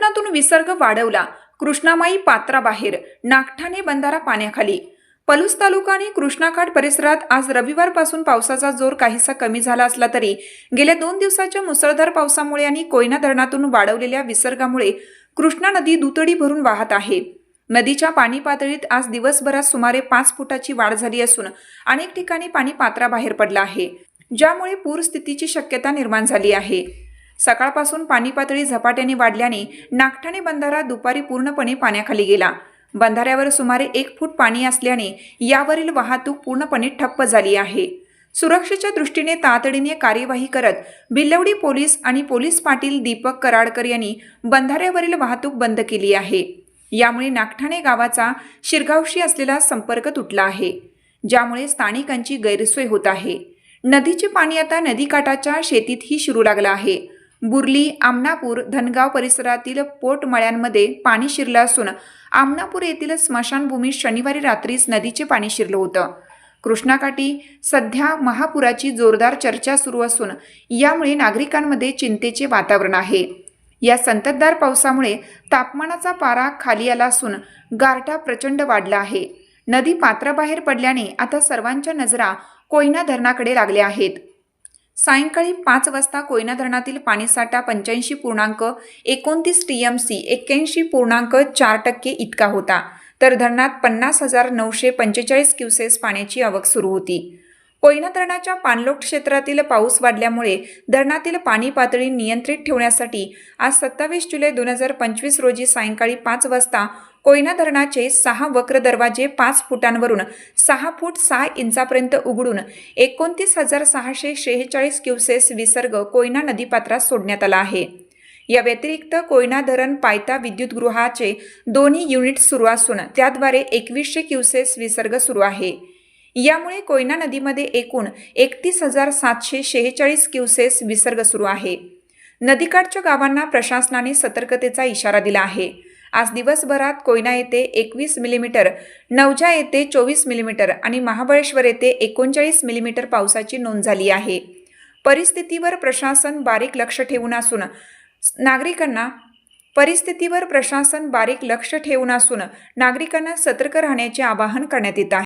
धरणातून विसर्ग वाढवला. कृष्णामाई पात्राबाहेर नागठाणे बंधारा पाण्याखाली. पलूस तालुका आणि कृष्णाघाट परिसरात आज रविवारपासून पावसाचा जोर काहीसा कमी झाला असला तरी गेल्या दोन दिवसाच्या मुसळधार पावसामुळे आणि कोयना धरणातून वाढवलेल्या विसर्गामुळे कृष्णा नदी दुतडी भरून वाहत आहे. नदीच्या पाणी पातळीत आज दिवसभरात सुमारे पाच फुटाची वाढ झाली असून अनेक ठिकाणी पाणी पात्राबाहेर पडलं आहे ज्यामुळे पूरस्थितीची शक्यता निर्माण झाली आहे. सकाळपासून पाणी पातळी झपाट्याने वाढल्याने नागठाणे बंधारा दुपारी पूर्णपणे पाण्याखाली गेला. बंधाऱ्यावर सुमारे एक फूट पाणी असल्याने यावरील वाहतूक पूर्णपणे ठप्प झाली आहे. सुरक्षेच्या दृष्टीने तातडीने कार्यवाही करत बिल्लवडी पोलीस आणि पोलीस पाटील दीपक कराडकर यांनी बंधाऱ्यावरील वाहतूक बंद केली आहे. यामुळे नागठाणे गावाचा शिरगावशी असलेला संपर्क तुटला आहे. ज्यामुळे स्थानिकांची गैरसोय होत आहे. नदीचे पाणी आता नदीकाठाच्या शेतीतही शिरू लागलं आहे. बुर्ली आमनापूर धनगाव परिसरातील पोटमळ्यांमध्ये पाणी शिरलं असून आमनापूर येथील स्मशानभूमीत शनिवारी रात्रीच नदीचे पाणी शिरलं होतं. कृष्णाकाठी सध्या महापुराची जोरदार चर्चा सुरू असून यामुळे नागरिकांमध्ये चिंतेचे वातावरण आहे. या संततधार पावसामुळे तापमानाचा पारा खाली आला असून गारठा प्रचंड वाढला आहे. नदी पात्राबाहेर पडल्याने आता सर्वांच्या नजरा कोयना धरणाकडे लागल्या आहेत. सायंकाळी पाच वाजता कोयना धरणातील पाणीसाठा पंच्याऐंशी पूर्णांक एकोणतीस टी एम सी एक्क्याऐंशी पूर्णांक चार टक्के इतका होता. तर धरणात पन्नास हजार नऊशे पंचेचाळीस क्युसेस पाण्याची आवक सुरू होती. कोयना धरणाच्या पाणलोट क्षेत्रातील पाऊस वाढल्यामुळे धरणातील पाणी पातळी नियंत्रित ठेवण्यासाठी आज सत्तावीस जुलै दोन हजार पंचवीस रोजी सायंकाळी पाच वाजता कोयना धरणाचे सहा वक्र दरवाजे पाच फुटांवरून सहा फूट सहा इंचापर्यंत उघडून एकोणतीस हजार सहाशे शेहेचाळीस क्युसेस विसर्ग कोयना नदीपात्रात सोडण्यात आला आहे. या व्यतिरिक्त कोयना धरण पायता विद्युतगृहाचे दोन्ही युनिट सुरू असून त्याद्वारे एकवीसशे क्युसेस विसर्ग सुरू आहे. यामुळे कोयना नदीमध्ये एकूण एकतीस हजार सातशे शेहेचाळीस क्युसेस विसर्ग सुरू आहे. नदीकाठच्या गावांना प्रशासनाने सतर्कतेचा इशारा दिला आहे. आज दिवसभरात कोयना येथे एकवीस मिलीमीटर नवजा येथे चोवीस मिलीमीटर आणि महाबळेश्वर येथे एकोणचाळीस मिलीमीटर पावसाची नोंद झाली आहे. परिस्थितीवर प्रशासन बारीक लक्ष ठेवून असून नागरिकांना परिस्थितीवर प्रशासन बारीक लक्ष ठेवून असून नागरिकांना सतर्क राहण्याचे आवाहन करण्यात येत आहे.